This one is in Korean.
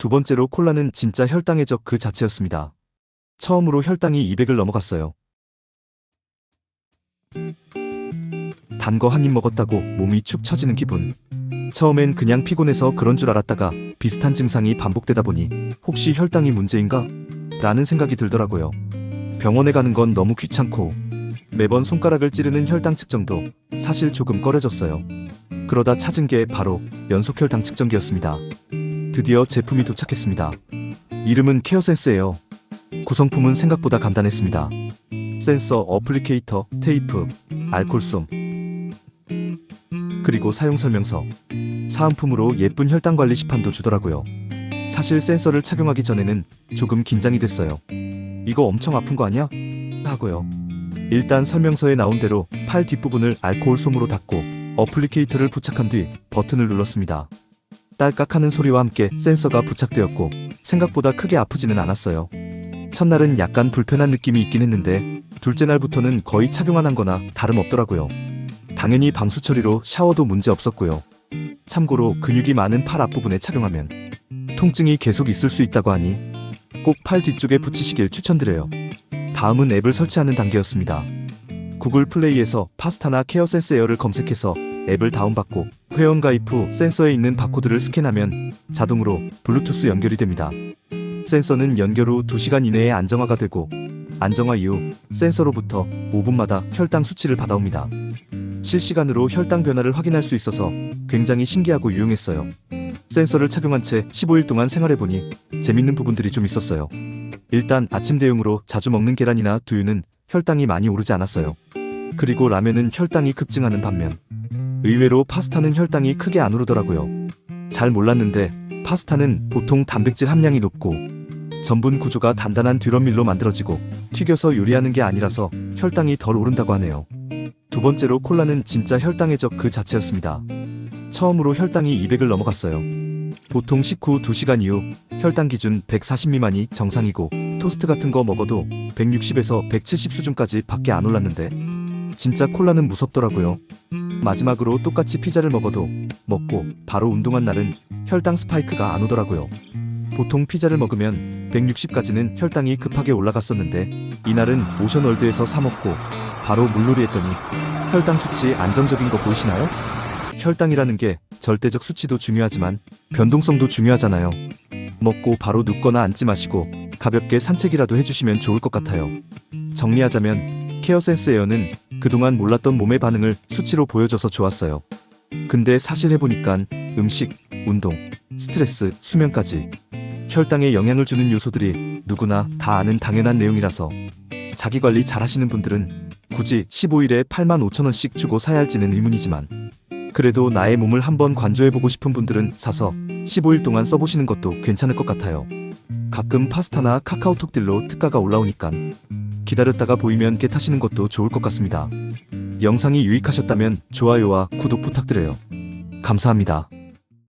두 번째로 콜라는 진짜 혈당의 적 그 자체였습니다. 처음으로 혈당이 200을 넘어갔어요. 단 거 한 입 먹었다고 몸이 축 처지는 기분. 처음엔 그냥 피곤해서 그런 줄 알았다가 비슷한 증상이 반복되다 보니 혹시 혈당이 문제인가? 라는 생각이 들더라고요. 병원에 가는 건 너무 귀찮고 매번 손가락을 찌르는 혈당 측정도 사실 조금 꺼려졌어요. 그러다 찾은 게 바로 연속 혈당 측정기였습니다. 드디어 제품이 도착했습니다. 이름은 케어센스예요. 구성품은 생각보다 간단했습니다. 센서, 어플리케이터, 테이프, 알콜솜, 그리고 사용 설명서. 사은품으로 예쁜 혈당 관리 시판도 주더라고요. 사실 센서를 착용하기 전에는 조금 긴장이 됐어요. 이거 엄청 아픈 거 아니야? 하고요. 일단 설명서에 나온 대로 팔 뒷부분을 알코올 솜으로 닦고 어플리케이터를 부착한 뒤 버튼을 눌렀습니다. 딸깍하는 소리와 함께 센서가 부착되었고 생각보다 크게 아프지는 않았어요. 첫날은 약간 불편한 느낌이 있긴 했는데 둘째 날부터는 거의 착용 안 한 거나 다름없더라고요. 당연히 방수 처리로 샤워도 문제 없었고요. 참고로 근육이 많은 팔 앞부분에 착용하면 통증이 계속 있을 수 있다고 하니 꼭 팔 뒤쪽에 붙이시길 추천드려요. 다음은 앱을 설치하는 단계였습니다. 구글 플레이에서 파스타나 케어 센스 에어를 검색해서 앱을 다운받고 회원 가입 후 센서에 있는 바코드를 스캔하면 자동으로 블루투스 연결이 됩니다. 센서는 연결 후 2시간 이내에 안정화가 되고 안정화 이후 센서로부터 5분마다 혈당 수치를 받아옵니다. 실시간으로 혈당 변화를 확인할 수 있어서 굉장히 신기하고 유용했어요. 센서를 착용한 채 15일 동안 생활해보니 재밌는 부분들이 좀 있었어요. 일단 아침 대용으로 자주 먹는 계란이나 두유는 혈당이 많이 오르지 않았어요. 그리고 라면은 혈당이 급증하는 반면 의외로 파스타는 혈당이 크게 안 오르더라고요. 잘 몰랐는데 파스타는 보통 단백질 함량이 높고 전분 구조가 단단한 듀럼밀로 만들어지고 튀겨서 요리하는 게 아니라서 혈당이 덜 오른다고 하네요. 두 번째로 콜라는 진짜 혈당의 적 그 자체였습니다. 처음으로 혈당이 200을 넘어갔어요. 보통 식후 2시간 이후 혈당 기준 140 미만이 정상이고 토스트 같은 거 먹어도 160에서 170 수준까지 밖에 안 올랐는데 진짜 콜라는 무섭더라고요. 마지막으로 똑같이 피자를 먹어도 먹고 바로 운동한 날은 혈당 스파이크가 안 오더라고요. 보통 피자를 먹으면 160까지는 혈당이 급하게 올라갔었는데 이날은 오션월드에서 사 먹고 바로 물놀이 했더니 혈당 수치 안정적인 거 보이시나요? 혈당이라는 게 절대적 수치도 중요하지만 변동성도 중요하잖아요. 먹고 바로 눕거나 앉지 마시고 가볍게 산책이라도 해주시면 좋을 것 같아요. 정리하자면 케어센스 에어는 그동안 몰랐던 몸의 반응을 수치로 보여줘서 좋았어요. 근데 사실 해보니깐 음식, 운동, 스트레스, 수면까지 혈당에 영향을 주는 요소들이 누구나 다 아는 당연한 내용이라서 자기 관리 잘 하시는 분들은 굳이 15일에 8만 5천 원씩 주고 사야 할지는 의문이지만 그래도 나의 몸을 한번 관조해보고 싶은 분들은 사서 15일 동안 써보시는 것도 괜찮을 것 같아요. 가끔 파스타나 카카오톡들로 특가가 올라오니깐 기다렸다가 보이면 깨 타시는 것도 좋을 것 같습니다. 영상이 유익하셨다면 좋아요와 구독 부탁드려요. 감사합니다.